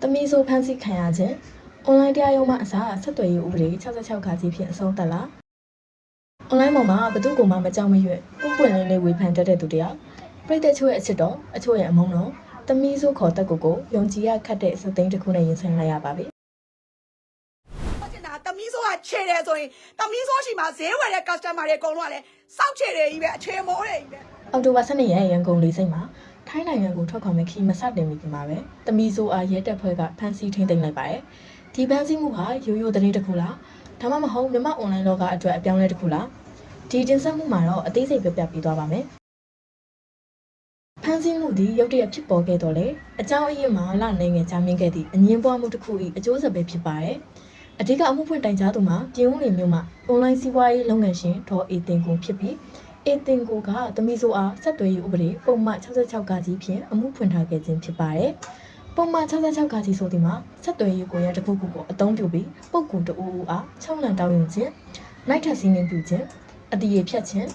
။တမီဆိုဖန်ဆီးခံရခြင်းအွန်လိုင်းတရားရုံးမှအစားဆက်သွယ်ရေးဥပဒေ66ခါကြီးဖြင့်အဆုံးသတ်လာ။ online ပေါ်မှာဘယ်သူကမှမကြောက်မရွံ့ပုံပွင့်လင်းလေးဝေဖန်တတ်တဲ့သူတယောက်ပြိတ္တချို့ရဲ့အချစ်တော်အချို့ရဲ့အမုန်းတော်တမီဆိုခေါ်တက်ကိုကိုယုံကြည်ရခတ်တဲ့စသိန်းတစ်ခုနဲ့ရင်ဆိုင်လိုက်ရပါပြီ။ဟုတ်ချင်တာတမီးဆိုးကခြေတယ်ဆိုရင်တမီးဆိုးရှိမှာဈေးဝယ်တဲ့ customer တွေအကုန်လုံးကလည်းစောက်ခြေတယ်ကြီးပဲအခြေမိုးတယ်ကြီးပဲအောက်တိုဘာ12ရက်ရန်ကုန်လေးစိတ်မှာ ထိုင်းနိုင်ငံကိုထွက်ခွာမဲ့ခီးမစတင်မီဒီမှာပဲတမီဆိုအားရဲတက်ဖွဲ့ကဖမ်းဆီးထိန်းသိမ်းလိုက်ပါတယ်။ဒီဖမ်းဆီးမှုဟာရိုးရိုးသတင်းတစ်ခုလားဒါမှမဟုတ်မြမအွန်လိုင်းလောကအတွက်အပြောင်းအလဲတစ်ခုလားဒီတင်ဆက်မှုမှာတော့အသေးစိတ်ပြပြပေးသွားပါမယ်။ဖမ်းဆီးမှုဒီရုတ်တရက်ဖြစ်ပေါ်ခဲ့တော့လေအကြောင်းအရင်းမှာလနိုင်ငယ်ကြာမြင့်ခဲ့သည့်အငင်းပွားမှုတစ်ခု၏အကျိုးဆက်ပဲဖြစ်ပါတယ်။အဓိကအမှုဖွင့်တိုင်ကြားသူမှာပြည်ဦးလင်မြို့မှာအွန်လိုင်းစီးပွားရေးလုပ်ငန်းရှင်ဒေါ်အေတင်ကိုဖြစ်ပြီး အေတင်ကိုကတမီဆိုအားဆက်သွယ်ရေးဥပဒေပုံမှန်66ကကြီးဖြင့်အမှုဖွင့်ထားခဲ့ခြင်းဖြစ်ပါတယ်။ပုံမှန်66ကကြီးဆိုဒီမှာဆက်သွယ်ရေးကိုရတစ်ခုခုကိုအသုံးပြုပြီးပုံကူတူဦးအားချုံလန်တောင်းရင်ခြင်းနိုင်ထပ်စင်းနေပြုခြင်းအတီးရဖြတ်ခြင်း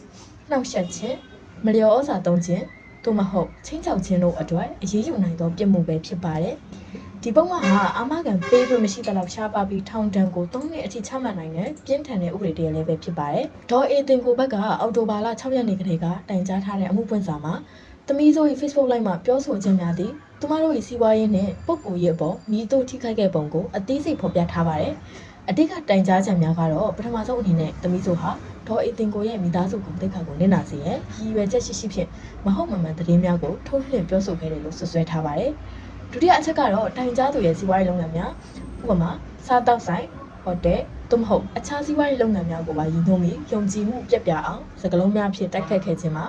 နှောက်ယှက်ခြင်းမလျော်ဩဇာသုံးခြင်းသို့မဟုတ်ချင်းချောက်ခြင်းတို့အတွက်အရေးယူနိုင်သောပြစ်မှုပဲဖြစ်ပါတယ်။ ဒီပုံမှန်ဟာအာမခံပေးဖို့မရှိတဲ့လောက်ရှားပါပြီးထောင်ဒဏ်ကို3နှစ်အထိချမှတ်နိုင်တဲ့ပြင်းထန်တဲ့ဥပဒေတရလည်းပဲဖြစ်ပါတယ်။ဒေါ်အေတင်ကိုဘက်ကအော်တိုဘာလ6ရက်နေ့ကတည်းကတိုင်ကြားထားတဲ့အမှုပွင့်စာမှာတမီးဆို၏ Facebook Live မှာပြောဆိုခြင်းများသည်သူမတို့၏စီးပွားရေးနှင့်ပုံကူရေးအပေါ်မိတို့ထိခိုက်ခဲ့ပုံကိုအသေးစိတ်ဖော်ပြထားပါတယ်။အတိတ်ကတိုင်ကြားချက်များကတော့ပထမဆုံးအနေနဲ့တမီးဆိုဟာဒေါ်အေတင်ကိုရဲ့မိသားစုကိုတိတ်ခါကိုနင့်နာစေရန်ရည်ရွယ်ချက်ရှိရှိဖြင့်မဟုတ်မမှန်သတင်းများကိုထုတ်လွှင့်ပြောဆိုခဲ့တယ်လို့ဆွဆွဲထားပါတယ်။ ဒုတိယအချက်ကတော့တိုင်ကြားသူရဲ့စီးပွားရေးလုပ်ငန်းများဥပမာစားတောက်ဆိုင်ဟိုတယ်သို့မဟုတ်အခြားစီးပွားရေးလုပ်ငန်းများကိုပါရည်ညွှန်းပြီးယုံကြည်မှုပြက်ပြအောင်စကလုံးများဖြင့်တိုက်ခတ်ခဲ့ခြင်းမှာ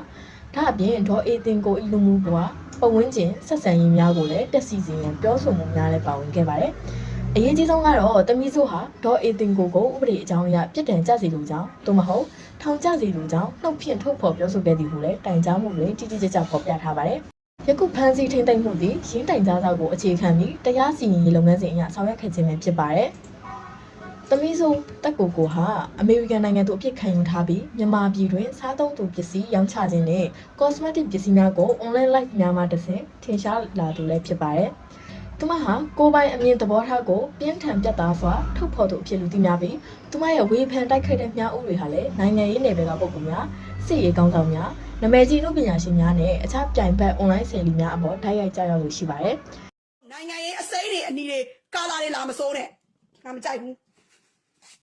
ဒါအပြင်ဒေါ်အေတင်ကိုဤလူမှုဘဝပတ်ဝန်းကျင်ဆက်ဆံရေးများကိုလည်းတက်စီစီရင်ပြောဆိုမှုများလည်းပါဝင်ခဲ့ပါတယ်။အရေးကြီးဆုံးကတော့တမီးဆိုးဟာဒေါ်အေတင်ကိုကိုဥပဒေအကြောင်းအရပြစ်ဒဏ်ကြစီလိုကြောင်းသို့မဟုတ်ထောင်ကျစီလိုကြောင်းနှုတ်ဖြင့်ထုတ်ဖော်ပြောဆိုခဲ့သည်ဟုလည်းတိုင်ကြားမှုတွေတိတိကျကျဖော်ပြထားပါတယ်။ ယခုဖမ်းဆီးထိန်းသိမ်းမှုသည်ရင်းတိုင်ကြားစာကိုအခြေခံပြီးတရားစီရင်ရေးလုပ်ငန်းစဉ်အရဆောင်ရွက်ခဲ့ခြင်းပဲဖြစ်ပါတယ်။တမီးဆိုတက်ကိုကိုဟာအမေရိကန်နိုင်ငံသို့အပြစ်ခံယူထားပြီးမြန်မာပြည်တွင်စားသုံးသူပစ္စည်းရောင်းချခြင်းနဲ့ cosmetic ပစ္စည်းများကို online live များမှတစ်ဆင့်ထင်ရှားလာသူလည်းဖြစ်ပါတယ်။ သူမဟာကိုယ်ပိုင်အမြင်သဘောထားကိုပြင်းထန်ပြတ်သားစွာထုတ်ဖော်သူအဖြစ်လူသိများပြီးသူမရဲ့ဝေဖန်တိုက်ခိုက်တဲ့မြားဥတွေဟာလည်းနိုင်ငံရေးနယ်ပယ်ကပုဂ္ဂိုလ်များစစ်ရေးကောင်းဆောင်များနာမည်ကြီးလူပညာရှင်များနဲ့အခြားပြိုင်ဘက် online ဆယ်လီများအပေါ်တိုက်ရိုက်ကြောက်ရွံ့လို့ရှိပါတယ်နိုင်ငံရေးအစိမ်းတွေအနီတွေကာလာတွေလာမစိုးနဲ့ငါမကြိုက်ဘူး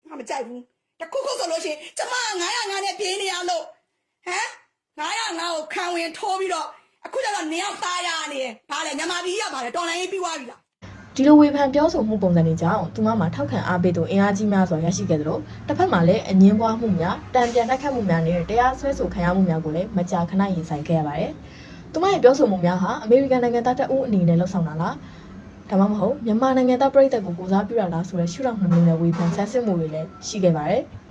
ငါမကြိုက်ဘူးတခုခုဆိုလို့ရှိရင်ကျမ900ငါနဲ့ပြေးနေရလို့ဟမ်900ငါကိုခံဝင်ထိုးပြီးတော့ အခုကျတော့နေရောက်သားရနေတယ်ဘာလဲမြန်မာပြည်ရပါလေတော်လိုင်းရေးပြီးသွားပြီလား။ဒီလိုဝေဖန်ပြောဆိုမှုပုံစံတွေကြောင့်သူမမှာထောက်ခံအားပေးသူအင်အားကြီးများစွာရရှိခဲ့သလိုတစ်ဖက်မှာလည်းအငင်းပွားမှုများတံပြန်တိုက်ခတ်မှုများနဲ့တရားစွဲဆိုခံရမှုများကိုလည်းမကြာခဏရင်ဆိုင်ခဲ့ရပါတယ်။သူမရဲ့ပြောဆိုမှုများဟာအမေရိကန်နိုင်ငံသားတအုပ်အနေနဲ့လှုပ်ဆောင်တာလား။ဒါမှမဟုတ်မြန်မာနိုင်ငံသားပြည်သက်ကိုကိုစားပြုတာလားဆိုတဲ့ရှုထောင့်နှမျိုးနဲ့ဝေဖန်ဆန်းစစ်မှုတွေလည်းရှိခဲ့ပါတယ်။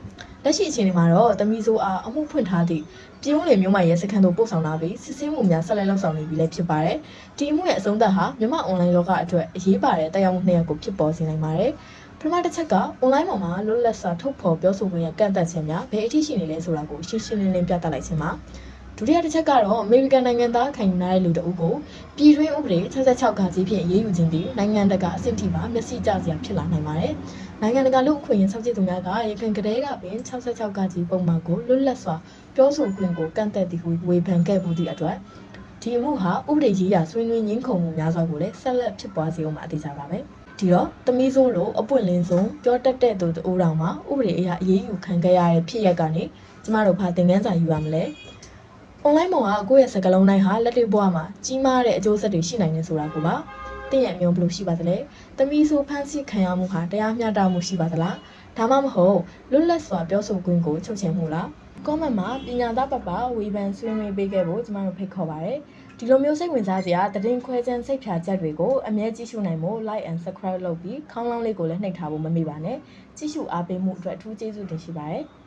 လက်ရှိအချိန်ဒီမှာတော့တမီဆိုအားအမှုဖွင့်ထားသည့်ပြည်ဦးလေမျိုးမရဲစခန်းသို့ပို့ဆောင်လာပြီးစစ်ဆေးမှုများဆက်လက်လုပ်ဆောင်နေပြီလည်းဖြစ်ပါတယ်။ဒီအမှုရဲ့အဆုံးသတ်ဟာမြန်မာအွန်လိုင်းလောကအတွက်အရေးပါတဲ့တရားမှုနှစ်ရပ်ကိုဖြစ်ပေါ်စေနိုင်ပါတယ်။ပထမတစ်ချက်က online ပေါ်မှာလွတ်လပ်စွာထုတ်ဖော်ပြောဆိုခွင့်ရကန့်သတ်ခြင်းများဘယ်အထိရှိနေလဲဆိုတာကိုရှင်းရှင်းလင်းလင်းပြသလိုက်ခြင်းပါ။ ဒုတိယတစ်ချက်ကတော့အမေရိကန်နိုင်ငံသားခံယူထားတဲ့လူတအုပ်ကိုပြည်တွင်းဥပဒေ66ခါကြီးဖြင့်အရေးယူခြင်းသည်နိုင်ငံတကာအဆင့်ထိပါမျက်စိကျစရာဖြစ်လာနိုင်ပါတယ်။နိုင်ငံတကာလူ့အခွင့်အရေးစောင့်ကြည့်သူများကရခိုင်ကလေးကပင်66ခါကြီးပုံမှန်ကိုလွတ်လပ်စွာပြောဆိုခွင့်ကိုကန့်သတ်သည်ဟုဝေဖန်ခဲ့မှုသည့်အတွက်ဒီအမှုဟာဥပဒေကြီးရာဆွေးနွေးငင်းခုန်မှုများစွာကိုလည်းဆက်လက်ဖြစ်ပွားစေအောင်မှာအသေးချပါပဲ။ဒီတော့တမီးဆိုးလိုအပွင့်လင်းဆုံးပြောတတ်တဲ့သူတို့တောင်မှာဥပဒေအရအရေးယူခံခဲ့ရတဲ့ဖြစ်ရပ်ကနေကျမတို့ဘာသင်ခန်းစာယူရမလဲ။ online ပေါ်ကကိုယ့်ရဲ့စကားလုံးတိုင်းဟာလက်တွေ့ဘဝမှာကြီးမားတဲ့အကျိုးဆက်တွေရှိနိုင်နေဆိုတာကိုပါတင့်ရဲ့အမျိုးဘယ်လိုရှိပါသလဲ။တမီးဆိုးဖန်ဆီးခံရမှုဟာတရားမျှတမှုရှိပါသလား။ဒါမှမဟုတ်လွတ်လပ်စွာပြောဆိုခွင့်ကိုချုပ်ချယ်မှုလား။ comment မှာပညာသားပပဝေဖန်ဆွေးနွေးပေးခဲ့ဖို့ကျမတို့ဖိတ်ခေါ်ပါရစေ။ဒီလိုမျိုးစိတ်ဝင်စားစရာသတင်းခွဲခြမ်းစိတ်ဖြာချက်တွေကိုအမြဲကြည့်ရှုနိုင်ဖို့ like and subscribe လုပ်ပြီးခေါင်းလောင်းလေးကိုလည်းနှိပ်ထားဖို့မမေ့ပါနဲ့။ကြည့်ရှုအားပေးမှုအတွက်အထူးကျေးဇူးတင်ရှိပါတယ်။